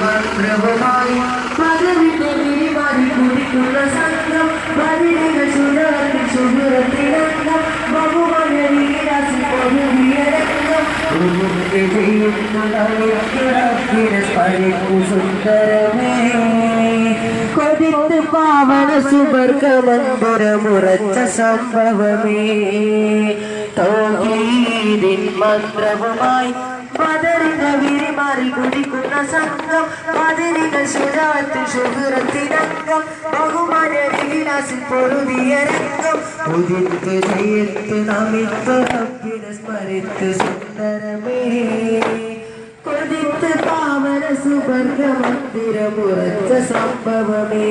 മന്ത്രവുമായി പദവിന്റെ വിരിമാറി കുടിക്കുന്ന സംഘം പതിനേഴ് സുരത്തിൽ സുഹൃത്തിരംഗം ബഹുമന വീരാസി പൊതുവിയരംഗം സുന്ദരമേ കൊതിത്ത് പാവന സുവർഗമന്ദിരമുറച്ച സംഭവമേ തൗഹീദിൻ മന്ത്രവുമായി വിരിമാറി കുടിക്കുന്ന സംഘം പതിരികൾ ശുചാത്തിൽ സുഹൃത്തിനംഗം ബഹുമാന പൊറുതിയ രംഗം. ഉദിത്ത് ജയത്ത് നമിത്ത് റബ്ബിനെ സ്മരിത്ത് സുന്ദരമേ. കൊതിത്ത് പാവന സുവർഗമന്ദിരമുറച്ച സംഭവമേ.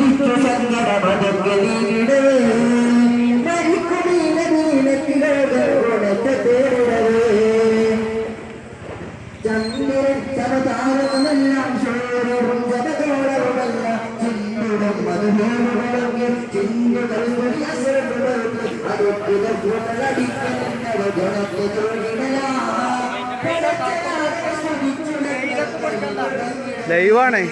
ഉത്തിനെ സ്തുതിച്ചു സങ്കട മതക്കരീടവേ ചന്ദ്രൻ ചവതാരമെല്ലാം ശോരും ജപകോളവുമല്ല ചിന്തുടം മധുമേമുകളെങ്കിൽ ചിന്തുകൾ അടിക്കുന്നവ ഗുണത്തെ തൊഴിലാ ലൈവാണേ.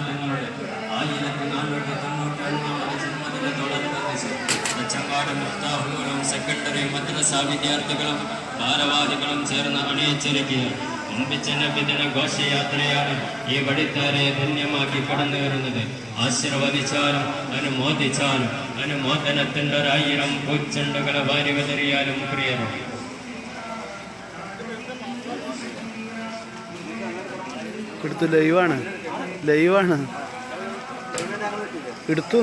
തങ്ങളുടെ ആയിരത്തി നാനൂറ്റി തൊണ്ണൂറ്റൊന്നാമത് ജന്മദിനത്തോടനുബന്ധിച്ച് തച്ചങ്കാട് മുക്താഹുകളും സെക്കൻഡറി മദ്രസ വിദ്യാർത്ഥികളും ഭാരവാഹികളും ചേർന്ന് അണിയിച്ചൊരുക്കിയ ഒമ്പിച്ച നബിദിന ഘോഷയാത്രയാണ് ഈ വഴിത്താരെ ധന്യമാക്കി കടന്നു വരുന്നത് ആശീർവദിച്ചാലും അനുമോദിച്ചാലും അനുമോദനത്തിന്റെ ഒരായിരം പൂച്ചെണ്ടുകളെ വാരി വിതറിയാലും പ്രിയരും. എടുത്തു ലൈവാണ്. ലൈവാണ്. എടുത്തു.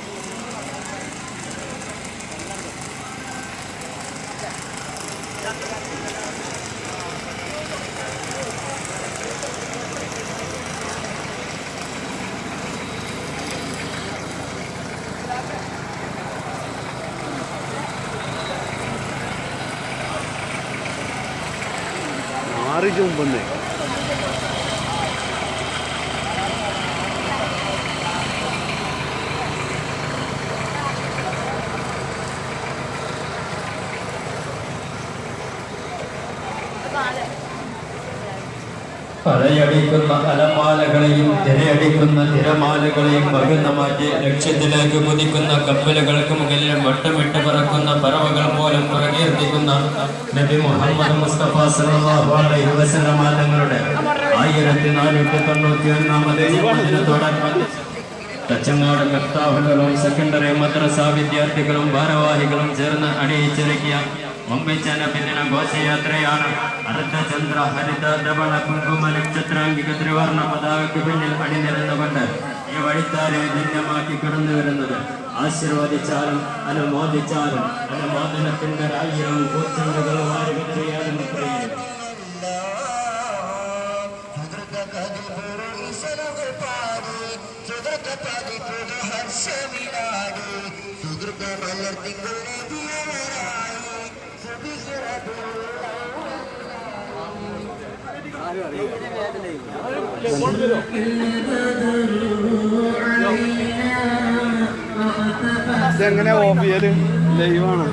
भारी जो बने പലയടിക്കുന്ന അലമാലകളെയും തിരയടിക്കുന്ന തിരമാലകളെയും പകർന്ന മാറ്റി ലക്ഷ്യത്തിലേക്ക് കുതിക്കുന്ന കപ്പലുകൾക്ക് മുകളിൽ വട്ടമിട്ട് പറക്കുന്ന പറവകൾ പോലും പ്രകീർത്തിക്കുന്ന നബി മുഹമ്മദ് മുസ്തഫ സല്ലല്ലാഹു അലൈഹി വസല്ലമ തങ്ങളുടെ ആയിരത്തി നാനൂറ്റി തൊണ്ണൂറ്റി ഒന്നാമത് തച്ചങ്ങാട് മെഫ്താഹുകളും സെക്കൻഡറി മദ്രസ വിദ്യാർത്ഥികളും ഭാരവാഹികളും ചേർന്ന് അണിയിച്ചൊരുക്കിയ ഒമ്പിച്ച നബിദിന ഘോഷയാത്രയാണ് അർദ്ധചന്ദ്ര ഹരിത ധവള കുങ്കുമ നക്ഷത്രാംഗിക ത്രിവർണ പതാകയ്ക്ക് പിന്നിൽ അണിനിരന്നുകൊണ്ട് ഈ വഴിത്താരെ ധന്യമാക്കി കടന്നു വരുന്നത്. ആശീർവദിച്ചാലും അനുമോദിച്ചാലും അനുമോദനത്തിന്റെ ആയിരം കൂച്ചണ്ടുകൾ വാരി വിതറിയാലും പ്രിയം സുഹൃത്ത മലർ സുബിഹിറ ഇതെങ്ങനെ ഓഫ് ചെയ്യൽ? ലൈവാണ്